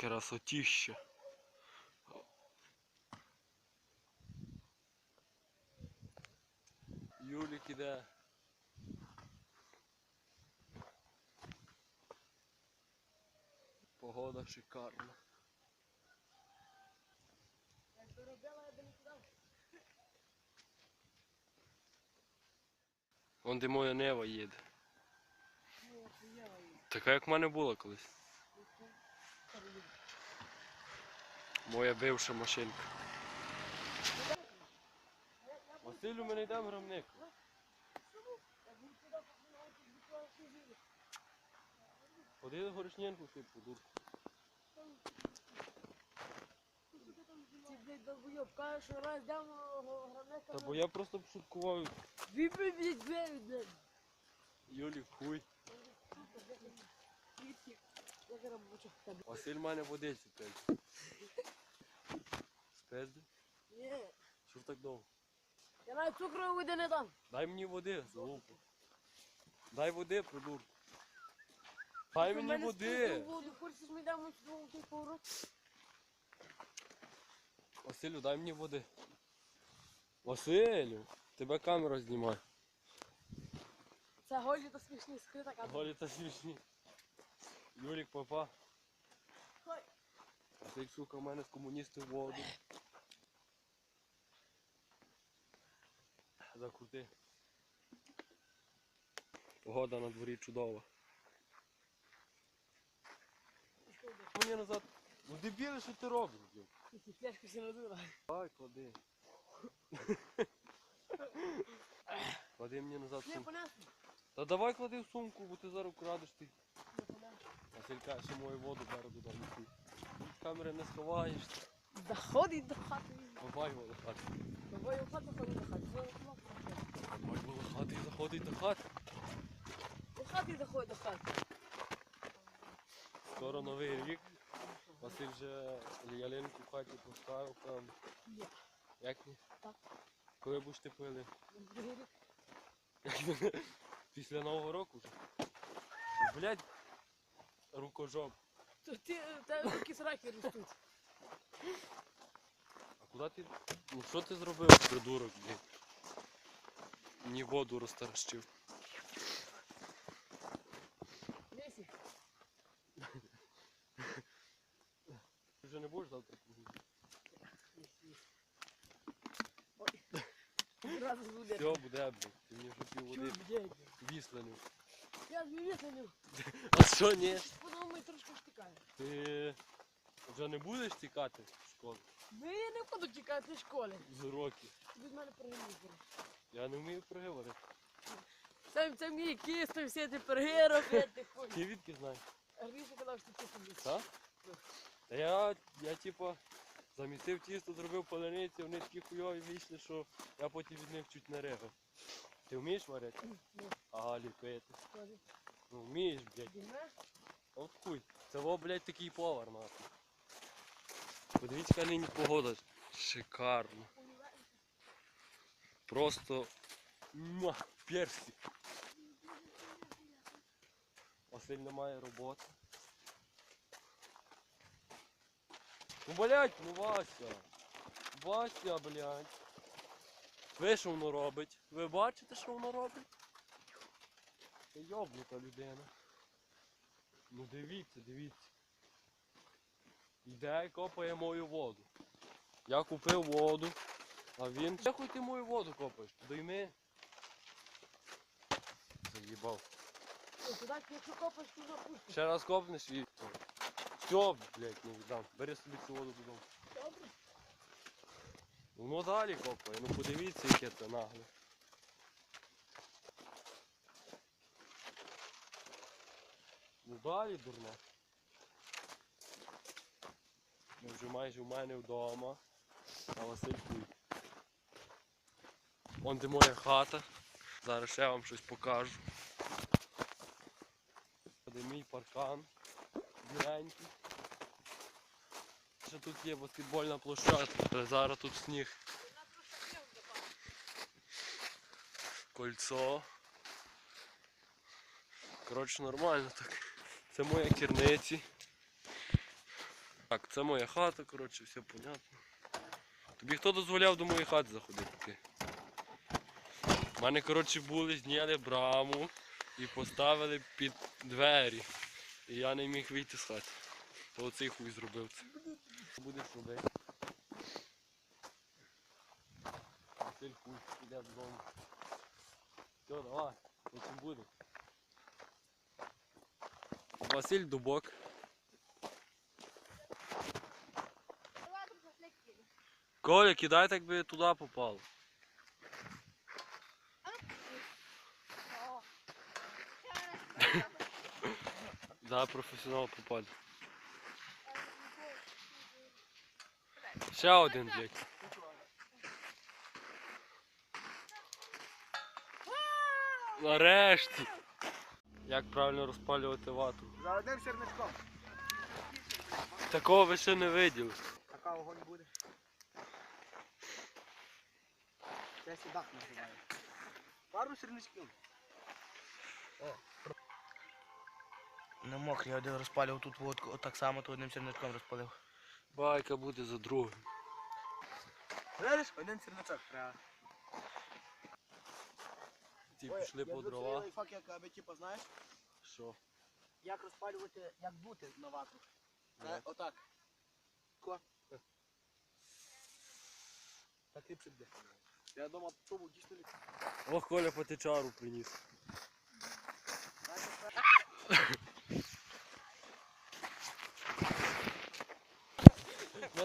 Красотіще. Юлік іде. Погода шикарна. Вон де моя нева їде. Така як в мене була колись. Моя бивша машинка. Василю, ми не йдемо громник. Ходи до горішненку ти подурку. Ти, блядь, долбойоб, кажеш, що раз дам гранека. Та бо я просто пошуткував. Вибий, блядь, двері, блядь. Юлі, хуй. Василь мене водиться п'ять. Спезди? Ні. Що ж так довго? Я навіть цукру вийде не дам. Дай мені води, залупу. Дай води, придурку. Дай мені води. хочеш, ми дамо сюди поворот? Василю, дай мені води. Василю, тебе камера знімає. Це голі та смішні скрита камера. Голі та смішні. Юрік папа. А цей сука в мене з комуністів воду. Закрути. Погода на дворі чудова. Мені назад. Ну дебіли, що ти робиш? блін? Ці фляшки всі надула. Давай, клади. Клади мені назад Не, сумку. понятно. Та давай клади в сумку, бо ти зараз крадеш ти. Не понятно. Василь каже, мою воду зараз додому. Камери не сховаєш. Заходить до хати. Бабай воло хати. Давай у хату ходить до хати. Бабай воло хати і заходить до хати. До хати заходить до хати. Скоро новий рік. Василь вже ялинку в хаті поставив там. Ні. Як ні? Так. Коли будеш ти пили? Другий рік. Після Нового року вже. Блять, рукожоп. То ти, такі сраки ростуть. А куди ти? Ну що ти зробив, придурок, блін? Мені воду розтаращив. Лесі. Ти вже не будеш завтра? Ой. Зразу буде. Все, буде, блін. Ти мені вже пів води Чув, блядь. вісланив. Я ж не вісланив. А що ні? Подумай, трошки втікає. Ти вже не будеш тікати з школи Ну я не буду тікати з школи. з уроків? Від мене програмістери. Я не вмію приговорити. Це, це мій кіс, то всі ці перги робити. Ти відки знаєш? А Гріша казав, що ти собі. Так? Та я, я типа замісив тісто, зробив палениці, вони такі хуйові вийшли, що я потім від них чуть не ригав. Ти вмієш варити? Ні, Ага, ліпити. скажи. Ну вмієш, блядь. Дігнеш? От хуй. Це во, блядь, такий повар нахуй. Подивіться, яка нині погода. Шикарно. Просто муа, персик. Василь не має роботи. Ну, блядь, ну Вася. Вася, блядь. Ви що воно робить? Ви бачите, що воно робить? Це йобнута людина. Ну дивіться, дивіться. Йде і копає мою воду. Я купив воду, а він. Де хуй ти мою воду копаєш? Дойми. Заїбав. Якщо копаєш, то запустиш. Ще раз копнеш і. Все, блядь, не віддам. Бери собі цю воду додому. Воно далі копає, ну подивіться, яке це нагле. Ну далі дурно. Ми вже майже в мене вдома. А Василь хуй. Вон де моя хата. Зараз ще вам щось покажу. Де мій паркан. Біленький. Ще тут є баскетбольна площадка, зараз тут сніг. Кольцо. Коротше, нормально так. Це мої керниці. Так, це моя хата, коротше, все понятно. Тобі хто дозволяв до моєї хати заходити? Ти? У мене, коротше, були, зняли браму і поставили під двері. І я не міг вийти з хати. То оцей хуй зробив це. Будеш робити? Василь хуй, піде додому. Все, давай, потім буде. Василь Дубок. Коля, кидай так би туди попав. Да, професіонал попаде. Ще один, блядь. Нарешті. Як правильно розпалювати вату? За одним сірничком. Такого ви ще не виділи. Така огонь буде. Це сідак називає. Пару сірничків. Не мокрий, я один розпалював тут водку, отак само, то одним сірничком розпалив. Байка буде за другим. Видиш, один сірничок треба. Ті пішли по дрова. лайфхак, як аби типу, знаєш, Що? як розпалювати, як бути на вату. Це Як? отак. Ко. Так ліпше буде. Я вдома попробую дійсно ліпше. Ох, Коля потечару приніс.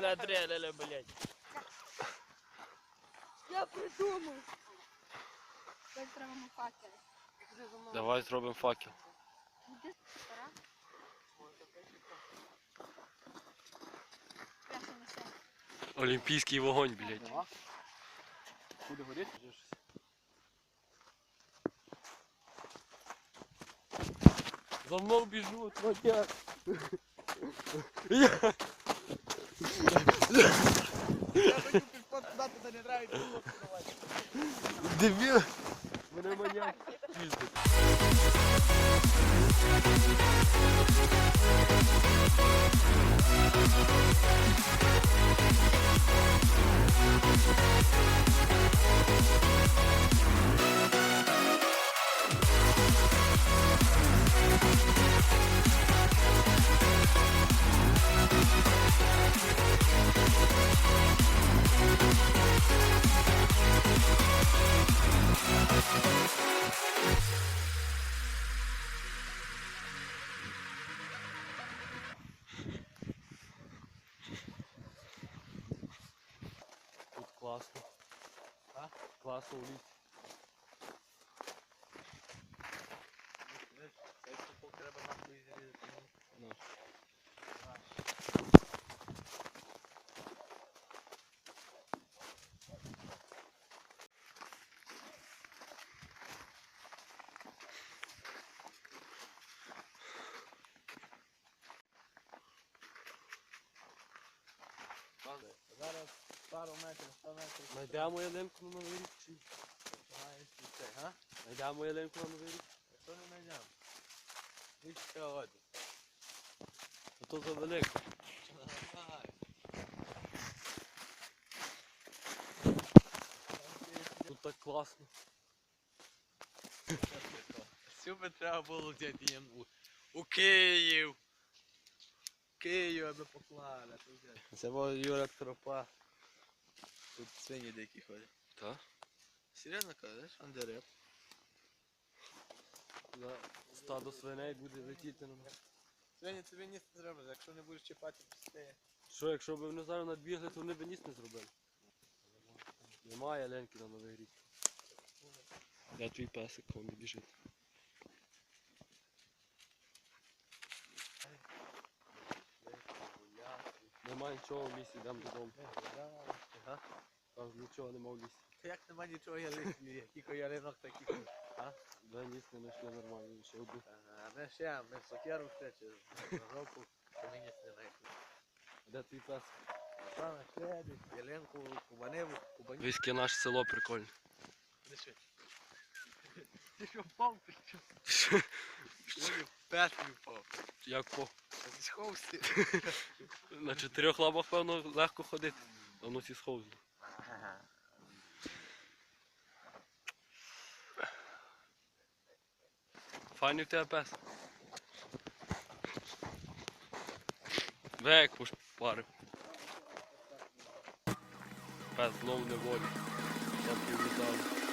Мене дрелили, блядь. Я придумав. Як зробимо факел. Давай зробимо факел. Іди пора. Перше несе. Олімпійський вогонь, блядь. Ага. Буде горіти? За мною біжу, твоя. Я- Дебіл. Мене маньяк піздить. Тут А? Класно в лісі. Цей супок треба нахуй зрізати. Ну. Зараз пару метрів, 100 метрів. Знайдемо ялинку на новий рік чи? Маєш це, га? Знайдемо ялинку на новий рік? Що не знайдемо? Річ сьогодні. А то завелико. Тут так класно. Сюби треба було взяти їм у, у Київ. Київ аби поклали. Це був Юра Тропа. Тут свині дикі ходять. Так? Серйозно кажеш, Андереп? За стадо свиней буде летіти на нас. Свині тобі ніс не треба, якщо не будеш чіпати пустеє. Що, якщо б вони зараз надбігли, то вони б ніс не зробили. Немає ялинки на новий рік. Де твій песик, он біжить. Нема нічого в лісі, йдемо додому. Ага. Там нічого нема в лісі. Як нема нічого ялинки, яких ялинок таких. Де ніс не знайшли нормально, ще одну. Ага, ми ще, ми сокеру ще через року, то ми ніс не знайшли. Де твій песик? Там ще десь ялинку, кубаниву, кубаніву. Виське наше село прикольне. Ти? Ти що впав? Ти що? Пес мій впав. Як по. Та Сховся. На чотирьох лапах, певно, легко ходити. Ну ці сховзли. Файний в тебе пес. Век пошпарив. Пес знов неволі. Лапки влітали.